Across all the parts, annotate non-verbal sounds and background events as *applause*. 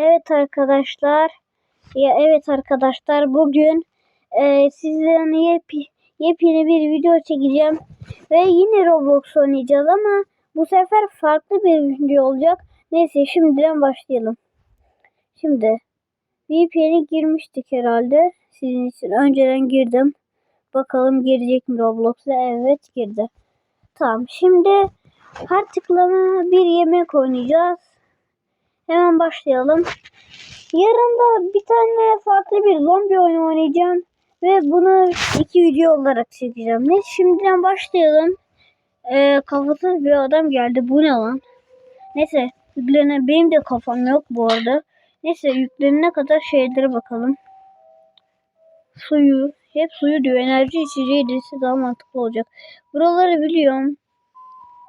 Evet arkadaşlar. Ya evet arkadaşlar bugün e, sizden yep, yepyeni bir video çekeceğim. Ve yine Roblox oynayacağız ama bu sefer farklı bir video olacak. Neyse şimdiden başlayalım. Şimdi VPN'e girmiştik herhalde. Sizin için önceden girdim. Bakalım girecek mi Roblox'a? Evet girdi. Tamam şimdi her tıklama bir yemek oynayacağız. Hemen başlayalım. Yarın da bir tane farklı bir zombi oyunu oynayacağım. Ve bunu iki video olarak çekeceğim. Neyse şimdiden başlayalım. Ee, kafasız bir adam geldi. Bu ne lan? Neyse yüklene benim de kafam yok bu arada. Neyse yüklenene kadar şeylere bakalım. Suyu. Hep suyu diyor. Enerji içeceği değilse daha mantıklı olacak. Buraları biliyorum.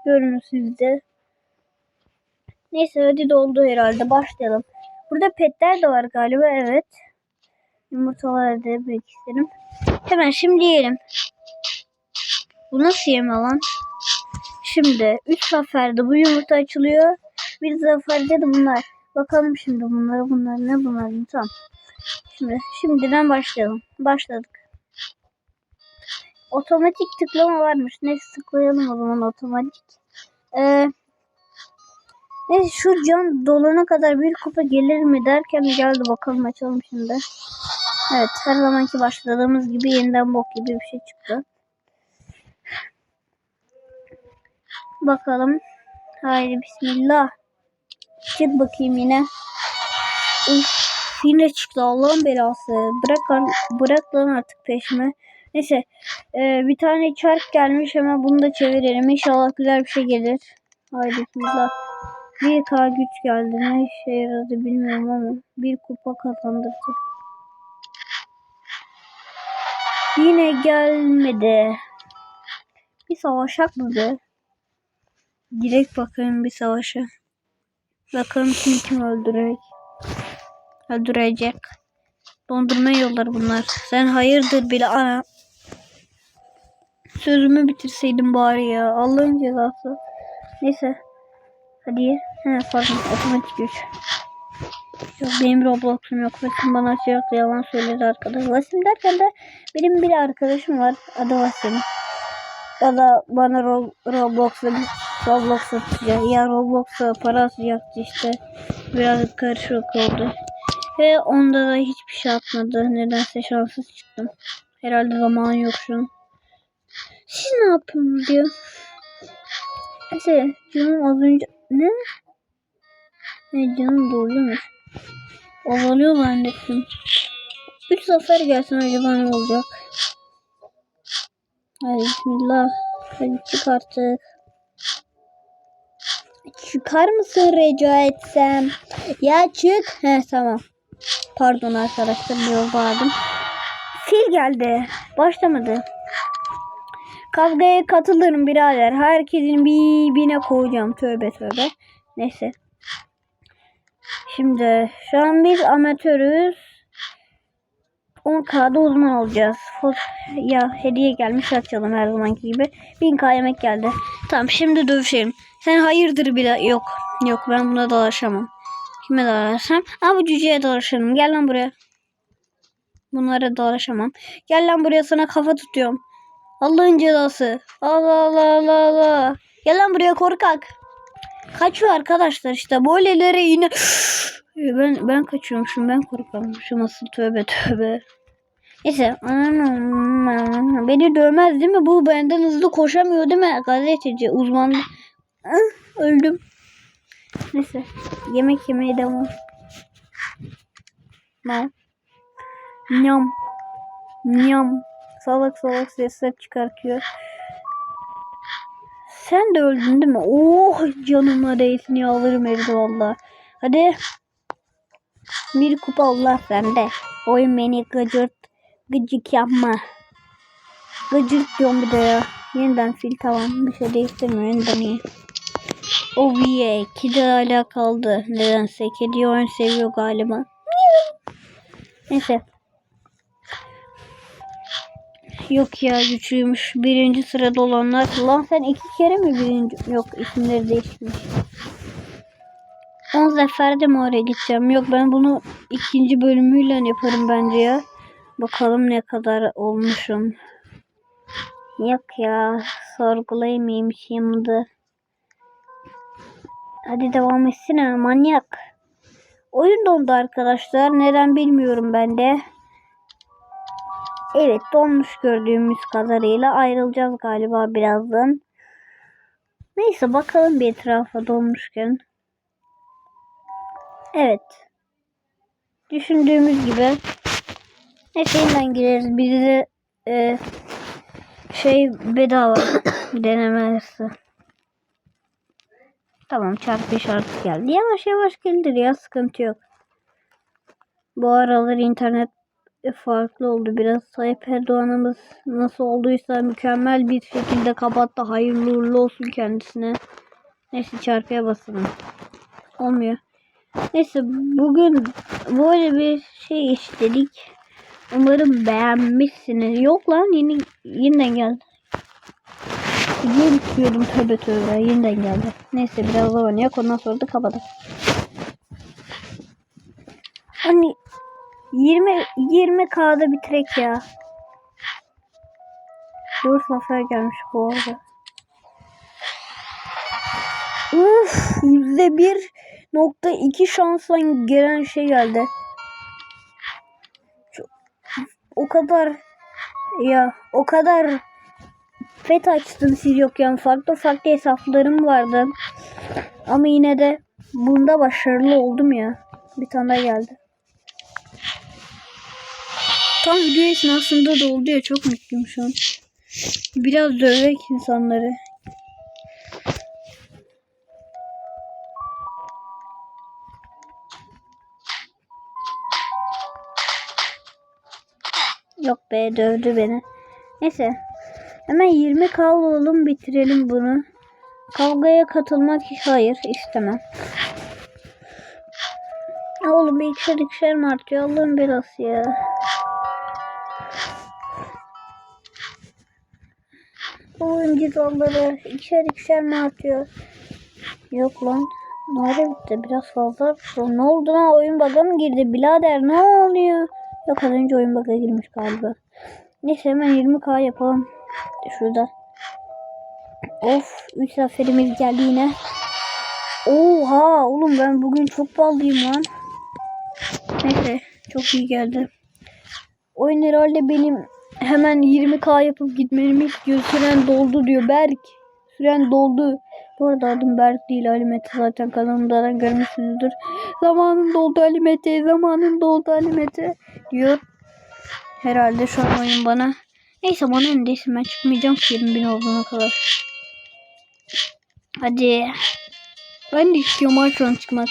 Görün sizde. Neyse hadi doldu herhalde. Başlayalım. Burada petler de var galiba. Evet. Yumurtalar da demek isterim. Hemen şimdi yiyelim. Bu nasıl yeme lan? Şimdi 3 seferde bu yumurta açılıyor. Bir seferde de bunlar. Bakalım şimdi bunları bunlar ne bunlar tamam. Şimdi şimdiden başlayalım. Başladık. Otomatik tıklama varmış. Neyse tıklayalım o zaman otomatik. Ee, neyse şu can dolana kadar bir kupa gelir mi derken geldi bakalım açalım şimdi. Evet her zamanki başladığımız gibi yeniden bok gibi bir şey çıktı. Bakalım. Haydi bismillah. Çık bakayım yine. Uf, yine çıktı Allah'ın belası. Bırak, bırak lan artık peşime. Neyse. e, bir tane çark gelmiş hemen bunu da çevirelim. İnşallah güzel bir şey gelir. Haydi bismillah. Bir K güç geldi. Ne işe yaradı bilmiyorum ama bir kupa kazandırdı. Yine gelmedi. Bir savaşak mı be? Direkt bakayım bir savaşa. Bakalım kim kim öldürecek. Öldürecek. Dondurma yolları bunlar. Sen hayırdır bile ana. Sözümü bitirseydim bari ya. Allah'ın cezası. Neyse. Hadi. He pardon. Otomatik güç. Yok benim Roblox'um yok. Vasim bana sürekli yalan söyledi arkadaş. Vasim derken de benim bir arkadaşım var. Adı Vasim. O da bana Ro Roblox'la Roblox atacak. Ya Roblox'a para atacaktı işte. Biraz karışık oldu. Ve onda da hiçbir şey atmadı. Nedense şanssız çıktım. Herhalde zaman yok şu an. Siz ne yapıyorsunuz diyor. Neyse canım az önce... Ne? Ne canım doluymuş. Ovalıyor zannettim. Üç zafer gelsin acaba ne olacak? Hadi bismillah. Hadi çık artık. Çıkar mısın rica etsem? Ya çık. He tamam. Pardon arkadaşlar bir vardım. Fil geldi. Başlamadı. Kavgaya katılırım birader. Herkesin birbirine koyacağım. Tövbe tövbe. Neyse. Şimdi şu an biz amatörüz. 10K'da uzman olacağız. Fos ya hediye gelmiş açalım her zamanki gibi. 1000K yemek geldi. Tamam şimdi dövüşelim. Sen hayırdır bile yok. Yok ben buna dalaşamam. Kime dalaşsam? Aa bu cüceye dalaşırım. Gel lan buraya. Bunlara dalaşamam. Gel lan buraya sana kafa tutuyorum. Allah'ın cezası. Allah Allah Allah Allah. Gel lan buraya korkak. Kaçıyor arkadaşlar işte. Böyleleri yine ben ben kaçıyormuşum. Ben korkarmışım asıl tövbe tövbe. Neyse. Beni dövmez değil mi? Bu benden hızlı koşamıyor değil mi? Gazeteci uzman. Ah, Öldüm. Neyse. Yemek yemeye devam. Mal. Nyam. Nyam. Salak salak sesler çıkartıyor. Sen de öldün değil mi? Oh canıma değsin ya alırım evde valla. Hadi. Bir kupa Allah sende. Oyun beni gıcırt gıcık yapma. Gıcırt diyorum bir de ya. Yeniden fil tamam. Bir şey değiştirmiyor. Yeniden iyi. Oh yeah. Kedi hala kaldı. Nedense. Kedi oyun seviyor galiba. Neyse. Yok ya güçlüymüş. Birinci sırada olanlar. Lan sen iki kere mi birinci? Yok isimleri değişmiş. 10 seferde mi oraya gideceğim? Yok ben bunu ikinci bölümüyle yaparım bence ya. Bakalım ne kadar olmuşum. Yok ya sorgulayamayayım şimdi. Hadi devam etsene manyak. Oyun dondu arkadaşlar. Neden bilmiyorum ben de. Evet donmuş gördüğümüz kadarıyla ayrılacağız galiba birazdan. Neyse bakalım bir etrafa donmuşken. Evet. Düşündüğümüz gibi. Yeniden gireriz. Bize e, şey bedava *coughs* denemesi. Tamam çarpı işareti geldi. Yavaş yavaş gelir ya sıkıntı yok. Bu aralar internet farklı oldu biraz. Tayyip Erdoğan'ımız nasıl olduysa mükemmel bir şekilde kapattı. Hayırlı uğurlu olsun kendisine. Neyse çarpıya basalım. Olmuyor. Neyse bugün böyle bir şey işledik. Umarım beğenmişsiniz. Yok lan yeni, yeniden geldi. Yeni istiyordum tövbe tövbe yeniden geldi. Neyse biraz da oynayak ondan sonra da kapatalım. Hani 20 20k'da bitirek ya. 4 zafer gelmiş bu arada. Uf, yüzde bir nokta iki şansla gelen şey geldi. O kadar ya o kadar fet açtım siz yokken farklı farklı hesaplarım vardı. Ama yine de bunda başarılı oldum ya. Bir tane geldi. Tam video esnasında da oldu ya çok mutluyum şu an. Biraz dövek insanları. Yok be dövdü beni. Neyse. Hemen 20 kal olalım bitirelim bunu. Kavgaya katılmak hayır istemem. Oğlum bir ikişer ikişer mi artıyor Allah'ım biraz ya. Oyun cüzdanları ikişer ikişer mi artıyor? Yok lan. Nerede bitti? Biraz fazla. Ne oldu lan? Oyun bug'a mı girdi? Birader ne oluyor? Yok az önce oyun bug'a girmiş galiba. Neyse hemen 20k yapalım. Şurada. Of 3 zaferimiz geldi yine. Oha oğlum ben bugün çok ballıyım lan. Neyse çok iyi geldi. Oyun herhalde benim hemen 20k yapıp gitmemi istiyor. Süren doldu diyor. Berk. Süren doldu. Bu arada adım Berk değil Ali Mete zaten kanalımdan görmüşsünüzdür. Zamanın doldu Ali Mete. Zamanın doldu Ali Mete diyor. Herhalde şu an oyun bana. Neyse bana öndeyse ben çıkmayacağım ki 20 bin olduğuna kadar. Hadi. Ben de istiyorum an çıkmak.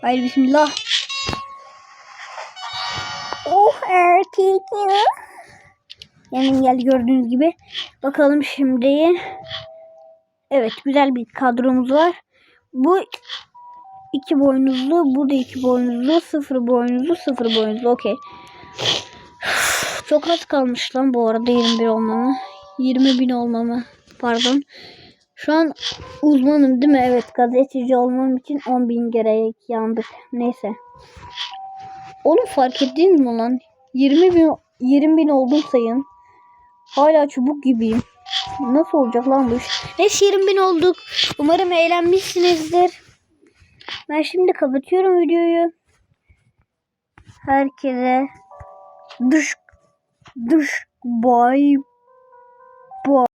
Haydi bismillah. Ya. Yani geldi gördüğünüz gibi. Bakalım şimdi. Evet güzel bir kadromuz var. Bu iki boynuzlu, bu da iki boynuzlu, sıfır boynuzlu, sıfır boynuzlu. Okey. Çok az kalmış lan bu arada 21 olmama. 20 bin olmama. Pardon. Şu an uzmanım değil mi? Evet gazeteci olmam için 10 bin gerek yandık. Neyse. Oğlum fark ettiniz mi lan? 20 bin, 20 bin oldum sayın. Hala çubuk gibiyim. Nasıl olacak lan bu iş? Neyse 20 bin olduk. Umarım eğlenmişsinizdir. Ben şimdi kapatıyorum videoyu. Herkese dış bay bay.